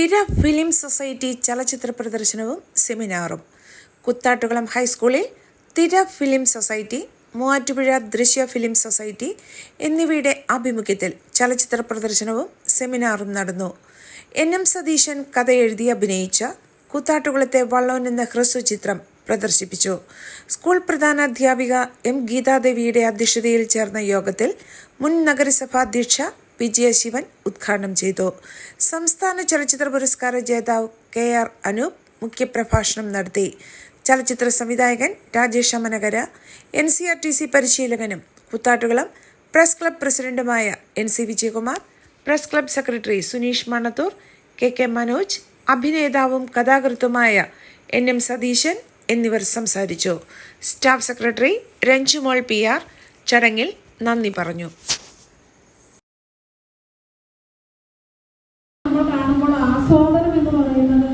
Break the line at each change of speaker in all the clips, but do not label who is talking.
തിര film society ചലച്ചിത്ര പ്രദർശനവും സെമിനാറും. കുത്താട്ടുകുളം ഹൈസ്കൂളിൽ തിര ഫിലിം സൊസൈറ്റി മൂവാറ്റുപുഴ ദൃശ്യ ഫിലിം സൊസൈറ്റി എന്നിവയുടെ ആഭിമുഖ്യത്തിൽ ചലച്ചിത്ര പ്രദർശനവും സെമിനാറും നടന്നു. എൻ. എം. സതീശൻ കഥ എഴുതി അഭിനയിച്ച കുത്താട്ടുകുളത്തെ വള്ളോൻ എന്ന ഹ്രസ്വ ചിത്രം പ്രദർശിപ്പിച്ചു. സ്കൂൾ പ്രധാനാധ്യാപിക എം ഗീതാദേവിയുടെ അധ്യക്ഷതയിൽ ചേർന്ന യോഗത്തിൽ മുൻ നഗരസഭാധ്യക്ഷ വിജയ ശിവൻ ഉദ്ഘാടനം ചെയ്തു. സംസ്ഥാന ചലച്ചിത്ര പുരസ്കാര ജേതാവ് കെ ആർ അനൂപ് മുഖ്യപ്രഭാഷണം നടത്തി. ചലച്ചിത്ര സംവിധായകൻ Rajesh Amanakara N C R T C പരിശീലകനും Koothattukulam press club പ്രസിഡന്റുമായ N C Vijayakumar press club secretary Suneesh Manathoor K K Manoj അഭിനേതാവും കഥാകൃത്തുമായ എൻ എം സതീശൻ എന്നിവർ സംസാരിച്ചു. Staff secretary Ranjumol P R ചടങ്ങിൽ നന്ദി പറഞ്ഞു.
നമ്മൾ ആസ്വാദനം എന്ന് പറയുന്നത്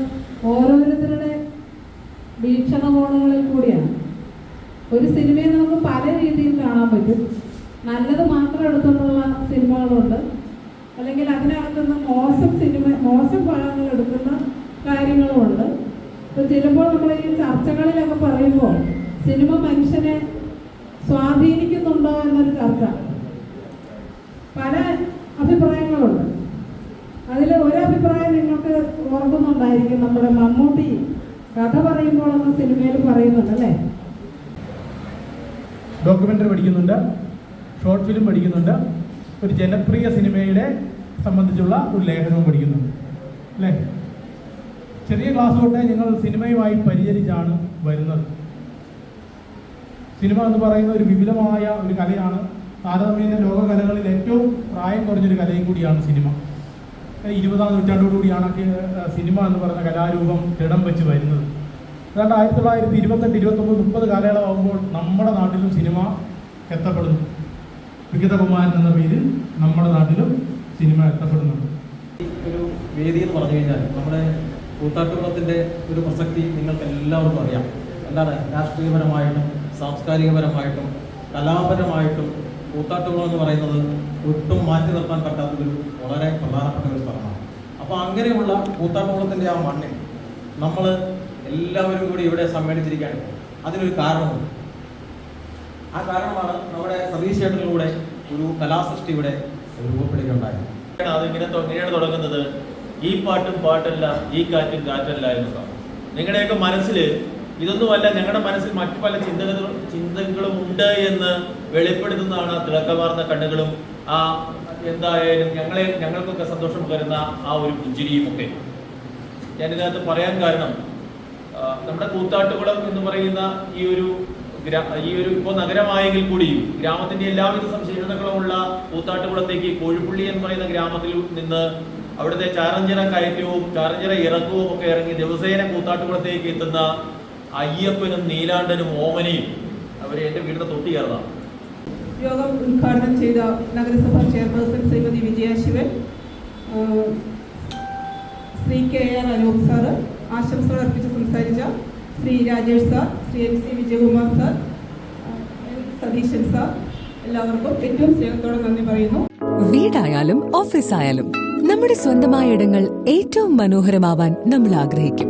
ഓരോരുത്തരുടെ വീക്ഷണകോണുകളിൽ കൂടിയാണ്. ഒരു സിനിമയെ നമുക്ക് പല രീതിയിൽ കാണാൻ പറ്റും. നല്ലത് മാത്രം എടുത്തുകൊണ്ടുള്ള സിനിമകളുണ്ട്. അല്ലെങ്കിൽ അതിനകത്തുനിന്ന് മോശം സിനിമ മോശം ഭാഗങ്ങൾ എടുക്കുന്ന കാര്യങ്ങളുമുണ്ട്. ഇപ്പൊ ചിലപ്പോൾ നമ്മൾ ഈ ചർച്ചകളിലൊക്കെ പറയുമ്പോൾ സിനിമ മനുഷ്യനെ സ്വാധീനിക്കുന്നുണ്ടോ എന്നൊരു ചർച്ച പല അഭിപ്രായങ്ങളുണ്ട് അതിൽ ഒരു അഭിപ്രായം നിങ്ങൾക്ക് ഓർക്കുന്നുണ്ടായിരിക്കും നമ്മുടെ മമ്മൂട്ടി കഥ പറയുമ്പോൾ എന്ന സിനിമയിൽ പറയുന്നുണ്ട് അല്ലേ
ഡോക്യുമെന്ററി പഠിക്കുന്നുണ്ട്. ഷോർട്ട് ഫിലിം പഠിക്കുന്നുണ്ട്. ഒരു ജനപ്രിയ സിനിമയുടെ സംബന്ധിച്ചുള്ള ഒരു ലേഖനവും പഠിക്കുന്നുണ്ട്. അല്ലേ? ചെറിയ ക്ലാസ് തൊട്ടേ നിങ്ങൾ സിനിമയുമായി പരിചരിച്ചാണ് വരുന്നത്. സിനിമ എന്ന് പറയുന്ന ഒരു വിപുലമായ ഒരു കലയാണ്. താരതമ്യേന ലോകകലകളിൽ ഏറ്റവും പ്രായം കുറഞ്ഞൊരു കലയും കൂടിയാണ് സിനിമ. ഇരുപതാം നൂറ്റാണ്ടോടുകൂടിയാണ് സിനിമ എന്ന് പറയുന്ന കലാരൂപം ഇടം വെച്ച് വരുന്നത്. അതുകൊണ്ട് ആയിരത്തി തൊള്ളായിരത്തി ഇരുപത്തെട്ട് ഇരുപത്തൊമ്പത് മുപ്പത് കാലയളവാകുമ്പോൾ നമ്മുടെ നാട്ടിലും സിനിമ എത്തപ്പെടുന്നു. വിഗതകുമാരൻ എന്ന പേരിൽ നമ്മുടെ നാട്ടിലും സിനിമ എത്തപ്പെടുന്നുണ്ട്.
ഒരു വേദി എന്ന് പറഞ്ഞു കഴിഞ്ഞാൽ നമ്മുടെ കൂത്താട്ടുകുളത്തിന്റെ ഒരു പ്രസക്തി നിങ്ങൾക്ക് എല്ലാവർക്കും അറിയാം. എന്താണ് രാഷ്ട്രീയപരമായിട്ടും സാംസ്കാരികപരമായിട്ടും കലാപരമായിട്ടും കൂത്താട്ടുകുളം എന്ന് പറയുന്നത് ഒട്ടും മാറ്റി നിർത്താൻ പറ്റാത്തൊരു വളരെ പ്രധാനപ്പെട്ട ഒരു സ്ഥലമാണ്. അപ്പോൾ അങ്ങനെയുള്ള കൂത്താട്ടുകുളത്തിന്റെ ആ മണ്ണിൽ നമ്മൾ എല്ലാവരും കൂടി ഇവിടെ സമ്മേളിച്ചിരിക്കുകയാണ്. അതിനൊരു കാരണമുണ്ട്. ആ കാരണമാണ് നമ്മുടെ സതീഷ് ചേട്ടനിലൂടെ ഒരു കലാസൃഷ്ടി ഇവിടെ രൂപപ്പെടുകയുണ്ടായത്.
അതിങ്ങനെ ഇങ്ങനെയാണ് തുടങ്ങുന്നത്? ഈ പാട്ടും പാട്ടല്ല ഈ കാറ്റും കാറ്റല്ല എന്നതാണ് നിങ്ങളുടെയൊക്കെ മനസ്സിൽ ഇതൊന്നുമല്ല ഞങ്ങളുടെ മനസ്സിൽ മറ്റു പല ചിന്തകളും ചിന്തകളും ഉണ്ട് എന്ന് വെളിപ്പെടുത്തുന്നതാണ് തിളക്കമാർന്ന കണ്ണുകളും. ആ എന്തായാലും ഞങ്ങളെ ഞങ്ങൾക്കൊക്കെ സന്തോഷം പകരുന്ന ആ ഒരു പുഞ്ചിരിയും ഒക്കെ ഞാനിതിനകത്ത് പറയാൻ കാരണം നമ്മുടെ കൂത്താട്ടുകുളം എന്ന് പറയുന്ന ഈ ഒരു ഈ ഒരു ഇപ്പോൾ നഗരമായെങ്കിൽ കൂടിയും ഗ്രാമത്തിന്റെ എല്ലാവിധ സവിശേഷതകളുമുള്ള കൂത്താട്ടുകുളത്തേക്ക് കോഴിപ്പുള്ളി എന്ന് പറയുന്ന ഗ്രാമത്തിൽ നിന്ന് അവിടുത്തെ ചാറഞ്ചിറ കയറ്റവും ചാറഞ്ചിറ ഇറക്കവും ഒക്കെ ഇറങ്ങി ദിവസേന കൂത്താട്ടുകുളത്തേക്ക് എത്തുന്ന അയ്യപ്പനും നീലാണ്ടനും ഓമനയും അവരെ എന്റെ വീടിന്റെ തൊട്ടി കയറുന്ന
യോഗം ഉദ്ഘാടനം ചെയ്ത നഗരസഭാ chairperson Shrimati Vijayasivan Shri K R Anoop sir ആശംസകൾ അർപ്പിച്ച് സംസാരിച്ച Shri Rajesh sir Shri M C Vijayakumar sir Satheesan sir എല്ലാവർക്കും ഏറ്റവും സ്നേഹത്തോടെ നന്ദി പറയുന്നു.
വീടായാലും ഓഫീസായാലും നമ്മുടെ സ്വന്തമായ ഇടങ്ങൾ ഏറ്റവും മനോഹരമാവാൻ നമ്മൾ ആഗ്രഹിക്കും.